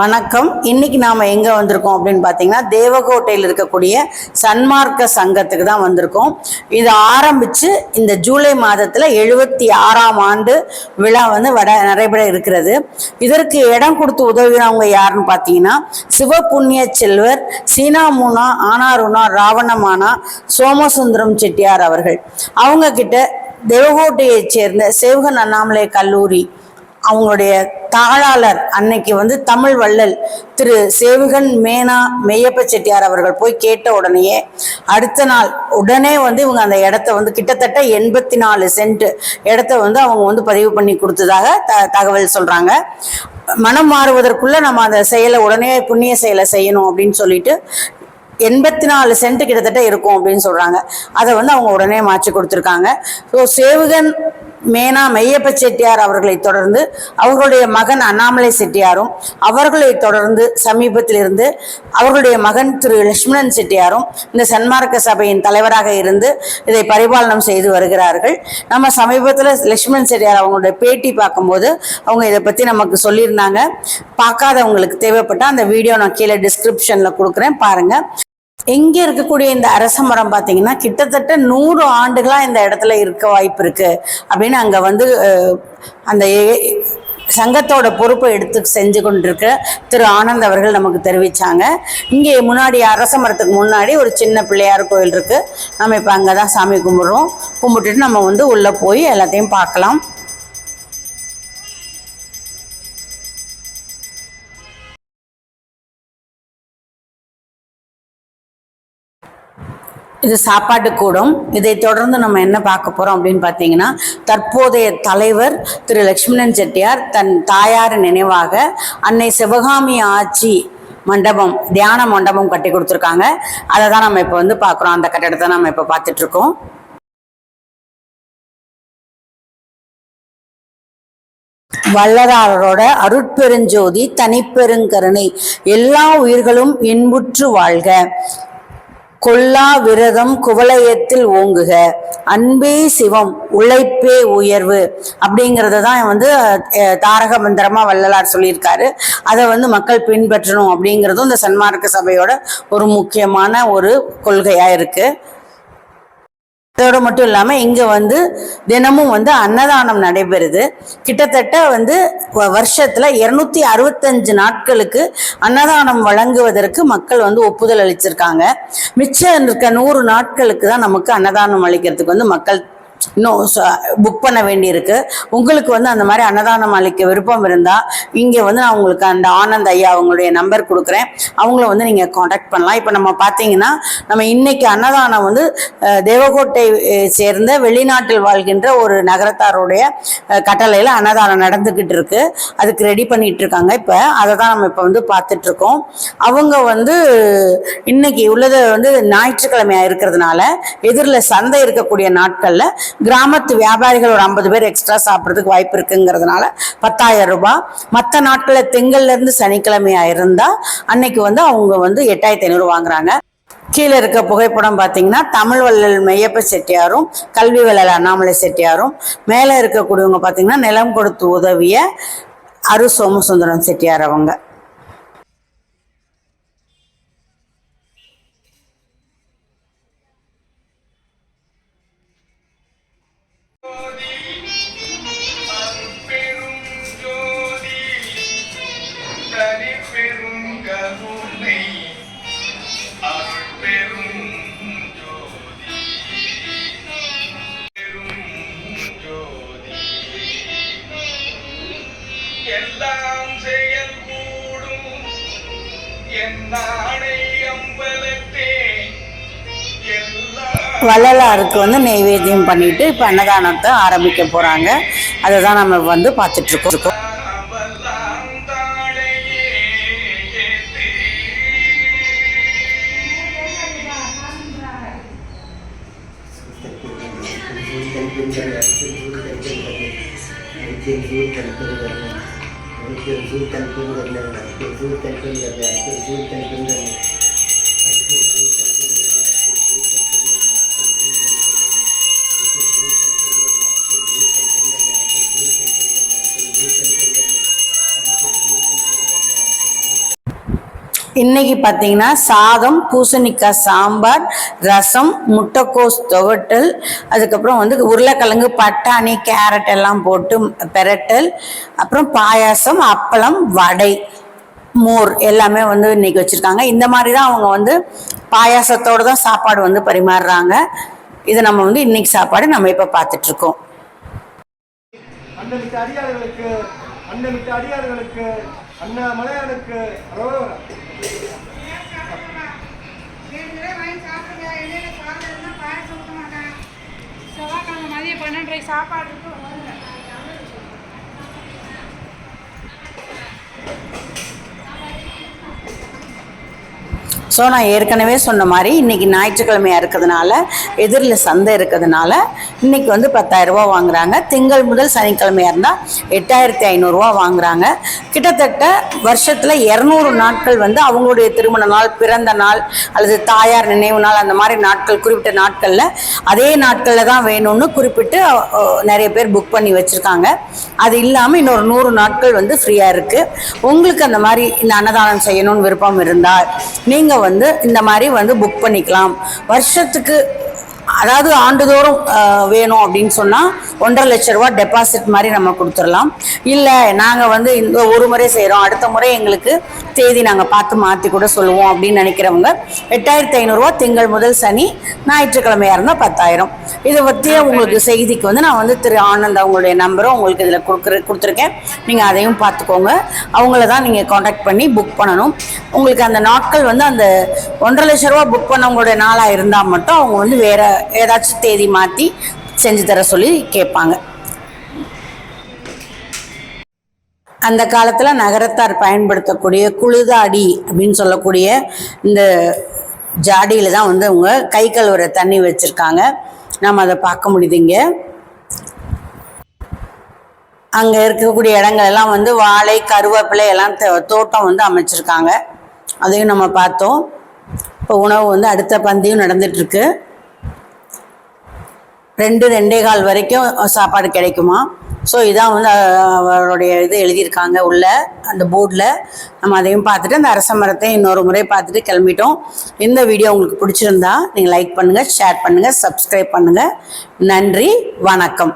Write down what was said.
வணக்கம். இன்னைக்கு நாம் எங்கே வந்திருக்கோம் அப்படின்னு பார்த்தீங்கன்னா தேவகோட்டையில் இருக்கக்கூடிய சன்மார்க்க சங்கத்துக்கு தான் வந்திருக்கோம். இது ஆரம்பித்து இந்த ஜூலை மாதத்தில் எழுபத்தி ஆறாம் ஆண்டு விழா வந்து வட நடைபெற இருக்கிறது. இதற்கு இடம் கொடுத்து உதவுகிறவங்க யாருன்னு பார்த்தீங்கன்னா சிவபுண்ணிய செல்வர் சீனாமுனா ஆனாருனா ராவணமானா சோமசுந்தரம் செட்டியார் அவர்கள். அவங்க கிட்ட தேவகோட்டையைச் சேர்ந்த சேவகன் அண்ணாமலை கல்லூரி அவங்களுடைய தாளாளர் அன்னைக்கு வந்து தமிழ் வள்ளல் திரு சேவுகன் மேனா மெய்யப்ப செட்டியார் அவர்கள் போய் கேட்ட உடனேயே அடுத்த நாள் உடனே வந்து இவங்க அந்த இடத்த வந்து கிட்டத்தட்ட எண்பத்தி நாலு சென்ட் இடத்த வந்து அவங்க வந்து பதிவு பண்ணி கொடுத்ததாக த தகவல் சொல்றாங்க. மனம் மாறுவதற்குள்ள நம்ம அந்த செயலை உடனே புண்ணிய செயலை செய்யணும் அப்படின்னு சொல்லிட்டு எண்பத்தி நாலு சென்ட் கிட்டத்தட்ட இருக்கும் அப்படின்னு சொல்றாங்க. அதை வந்து அவங்க உடனே மாற்றி கொடுத்துருக்காங்க. ஸோ சேவுகன் மேனா மெய்யப்ப செட்டியார் அவர்களை தொடர்ந்து அவர்களுடைய மகன் அண்ணாமலை செட்டியாரும் அவர்களை தொடர்ந்து சமீபத்தில் இருந்து அவர்களுடைய மகன் திரு லட்சுமணன் செட்டியாரும் இந்த சன்மார்க்க சபையின் தலைவராக இருந்து இதை பரிபாலனம் செய்து வருகிறார்கள். நம்ம சமீபத்தில் லட்சுமணன் செட்டியார் அவங்களுடைய பேட்டி பார்க்கும்போது அவங்க இதை பற்றி நமக்கு சொல்லியிருந்தாங்க. பார்க்காதவங்களுக்கு தேவைப்பட்ட அந்த வீடியோ நான் கீழே டிஸ்கிரிப்ஷனில் கொடுக்குறேன். பாருங்கள் இங்கே இருக்கக்கூடிய இந்த அரச மரம் பார்த்தீங்கன்னா கிட்டத்தட்ட நூறு ஆண்டுகளா இந்த இடத்துல இருக்க வாய்ப்பு இருக்கு. அப்படின்னு அங்க வந்து அந்த சங்கத்தோட பொறுப்பை எடுத்து செஞ்சு கொண்டிருக்க திரு ஆனந்த் அவர்கள் நமக்கு தெரிவிச்சாங்க. இங்கே முன்னாடி அரச மரத்துக்கு முன்னாடி ஒரு சின்ன பிள்ளையார் கோயில் இருக்கு. நம்ம இப்போ அங்கே தான் சாமி கும்பிட்றோம். கும்பிட்டுட்டு நம்ம வந்து உள்ளே போய் எல்லாத்தையும் பார்க்கலாம். இது சாப்பாட்டு கூடம். இதை தொடர்ந்து நம்ம என்ன பார்க்க போறோம் அப்படின்னு பார்த்தீங்கன்னா தற்போதைய தலைவர் திரு லக்ஷ்மணன் செட்டியார் தன் தாயார் நினைவாக அன்னை சிவகாமி ஆட்சி மண்டபம் தியான மண்டபம் கட்டி கொடுத்துருக்காங்க. அதை தான் நம்ம இப்போ வந்து பார்க்குறோம். அந்த கட்டடத்தை நம்ம இப்போ பார்த்துட்டு இருக்கோம். வள்ளலாரோட அருட்பெருஞ்சோதி தனிப்பெருங்கருணை. எல்லா உயிர்களும் இன்புற்று வாழ்க. கொல்லா விரதம் குவலயத்தில் ஓங்குக. அன்பே சிவம் உழைப்பே உயர்வு அப்படிங்கிறத தான் வந்து தாரக மந்திரமா வள்ளலார் சொல்லியிருக்காரு. அதை வந்து மக்கள் பின்பற்றணும் அப்படிங்கிறதும் இந்த சன்மார்க்க சபையோட ஒரு முக்கியமான ஒரு கொள்கையா இருக்கு. அதோட மட்டும் இல்லாமல் இங்கே வந்து தினமும் வந்து அன்னதானம் நடைபெறுது. கிட்டத்தட்ட வந்து வருஷத்தில் இரநூத்தி அறுபத்தஞ்சு நாட்களுக்கு அன்னதானம் வழங்குவதற்கு மக்கள் வந்து ஒப்புதல் அளிச்சிருக்காங்க. மிச்சம் இருக்க நூறு நாட்களுக்கு தான் நமக்கு அன்னதானம் அளிக்கிறதுக்கு வந்து மக்கள் இன்னும் புக் பண்ண வேண்டியிருக்கு. உங்களுக்கு வந்து அந்த மாதிரி அன்னதானம் அளிக்க விருப்பம் இருந்தால் இங்கே வந்து நான் உங்களுக்கு அந்த ஆனந்த் ஐயா அவங்களுடைய நம்பர் கொடுக்குறேன். அவங்கள வந்து நீங்கள் காண்டாக்ட் பண்ணலாம். இப்போ நம்ம பார்த்தீங்கன்னா நம்ம இன்னைக்கு அன்னதானம் வந்து தேவகோட்டை சேர்ந்த வெளிநாட்டில் வாழ்கின்ற ஒரு நகரத்தாருடைய கட்டளையில் அன்னதானம் நடந்துக்கிட்டு இருக்கு. அதுக்கு ரெடி பண்ணிட்டு இருக்காங்க. இப்போ அதை தான் நம்ம இப்போ வந்து பார்த்துட்ருக்கோம் அவங்க வந்து இன்னைக்கு உள்ளது வந்து ஞாயிற்றுக்கிழமையாக இருக்கிறதுனால எதிரில் சந்தை இருக்கக்கூடிய நாட்களில் கிராமத்து வியாபாரிகள் ஒரு ஐம்பது பேர் எக்ஸ்ட்ரா சாப்பிட்றதுக்கு வாய்ப்பு இருக்குங்கிறதுனால பத்தாயிரம் ரூபாய். மற்ற நாட்களில் திங்கள்ல இருந்து சனிக்கிழமையா இருந்தால் அன்னைக்கு வந்து அவங்க வந்து எட்டாயிரத்தி ஐநூறு வாங்குறாங்க. கீழே இருக்க புகைப்படம் பார்த்தீங்கன்னா தமிழ் வள்ளல் மெய்யப்ப செட்டியாரும் கல்வி வள்ளல் அண்ணாமலை செட்டியாரும் மேலே இருக்கக்கூடியவங்க பார்த்தீங்கன்னா நிலம் கொடுத்து உதவிய அரு சோமசுந்தரம் செட்டியார் அவங்க. வள்ளலாருக்கு வந்து நெய்வேத்தியம் பண்ணிட்டு இப்போ அன்னதானத்தை ஆரம்பிக்க போகிறாங்க அதை தான் நம்ம வந்து பார்த்துட்டு இருக்கோம் அவெல்லாம் தாழையே ஏத்து. Thank you. இன்னைக்கு பார்த்தீங்கன்னா சாதம் பூசணிக்காய் சாம்பார் ரசம் முட்டைக்கோஸ் துவட்டல் அதுக்கப்புறம் வந்து உருளைக்கிழங்கு பட்டாணி கேரட் எல்லாம் போட்டு பெரட்டல் அப்புறம் பாயாசம் அப்பளம் வடை மோர் எல்லாமே வந்து இன்னைக்கு வச்சுருக்காங்க. இந்த மாதிரி தான் அவங்க வந்து பாயாசத்தோடு தான் சாப்பாடு வந்து பரிமாறுறாங்க. இது நம்ம வந்து இன்னைக்கு சாப்பாடு நம்ம இப்போ பார்த்துட்ருக்கோம் அண்ணமிட்ட அடியார்களுக்கு அண்ணமிட்ட அடியார்களுக்கு அண்ணாமலையானுக்கு அரோகரா. வாங்கி சாப்பிடுறதுனா மாட்டேன் மதியம் பன்னெண்டரை சாப்பாடு இருக்கு ஸோ நான் ஏற்கனவே சொன்ன மாதிரி இன்னைக்கு ஞாயிற்றுக்கிழமையாக இருக்கிறதுனால எதிரில் சந்தை இருக்கிறதுனால இன்னைக்கு வந்து பத்தாயிரரூபா ரூபாய் வாங்குறாங்க. திங்கள் முதல் சனிக்கிழமையாக இருந்தால் எட்டாயிரத்தி ஐநூறுரூவா வாங்குறாங்க. கிட்டத்தட்ட வருஷத்தில் இரநூறு நாட்கள் வந்து அவங்களுடைய திருமண நாள் பிறந்த நாள் அல்லது தாயார் நினைவு நாள் அந்த மாதிரி நாட்கள் குறிப்பிட்ட நாட்களில் அதே நாட்களில் தான் வேணும்னு குறிப்பிட்டு நிறைய பேர் புக் பண்ணி வச்சுருக்காங்க. அது இல்லாமல் இன்னொரு நூறு நாட்கள் வந்து ஃப்ரீயாக இருக்குது உங்களுக்கு அந்த மாதிரி இந்த அன்னதானம் செய்யணும்னு விருப்பம் இருந்தால் நீங்கள் வந்து இந்த மாதிரி வந்து புக் பண்ணிக்கலாம். வருஷத்துக்கு அதாவது ஆண்டுதோறும் வேணும் அப்படின்னு சொன்னால் ஒன்றரை லட்ச ரூபா டெபாசிட் மாதிரி நம்ம கொடுத்துடலாம். இல்லை நாங்கள் வந்து இந்த ஒரு முறை செய்கிறோம் அடுத்த முறை எங்களுக்கு தேதி நாங்கள் பார்த்து மாற்றி கூட சொல்லுவோம் அப்படின்னு நினைக்கிறவங்க எட்டாயிரத்தி ஐநூறுரூவா திங்கள் முதல் சனி ஞாயிற்றுக்கிழமையாக இருந்தால் பத்தாயிரம். இதை பற்றிய உங்களுக்கு செய்திக்கு வந்து நான் வந்து திரு ஆனந்த் அவங்களுடைய நம்பரும் உங்களுக்கு இதில் கொடுக்குற கொடுத்துருக்கேன். நீங்கள் அதையும் பார்த்துக்கோங்க. அவங்கள தான் நீங்கள் காண்டாக்ட் பண்ணி புக் பண்ணணும். உங்களுக்கு அந்த நாட்கள் வந்து அந்த ஒன்றரை லட்ச ரூபா புக் பண்ணவங்களுடைய நாளாக இருந்தால் மட்டும் அவங்க வந்து வேற ஏதாச்சும் தேதி மாற்றி செஞ்சு தர சொல்லி கேட்பாங்க. அந்த காலத்தில் நகரத்தார் பயன்படுத்தக்கூடிய குளிதாடி அப்படின்னு சொல்லக்கூடிய இந்த ஜாடியில் தான் வந்து அவங்க கை கழுவுற தண்ணி வச்சுருக்காங்க. நம்ம அதை பார்க்க முடியுதுங்க அங்கே இருக்கக்கூடிய இடங்கள் எல்லாம் வந்து வாழை கருவேப்பிலை எல்லாம் தோ- தோட்டம் வந்து அமைச்சிருக்காங்க. அதையும் நம்ம பார்த்தோம். இப்போ உணவு வந்து அடுத்த பந்தியும் நடந்துட்டுருக்கு. ரெண்டு ரெண்டே கால் வரைக்கும் சாப்பாடு கிடைக்குமா? ஸோ இதான் வந்து அவருடைய இது எழுதியிருக்காங்க உள்ள அந்த போர்டில் நம்ம அதையும் பார்த்துட்டு அந்த அரச மரத்தையும் இன்னொரு முறை பார்த்துட்டு கிளம்பிட்டோம். இந்த வீடியோ உங்களுக்கு பிடிச்சிருந்தா நீங்கள் லைக் பண்ணுங்கள் ஷேர் பண்ணுங்கள் சப்ஸ்கிரைப் பண்ணுங்கள் நன்றி வணக்கம்.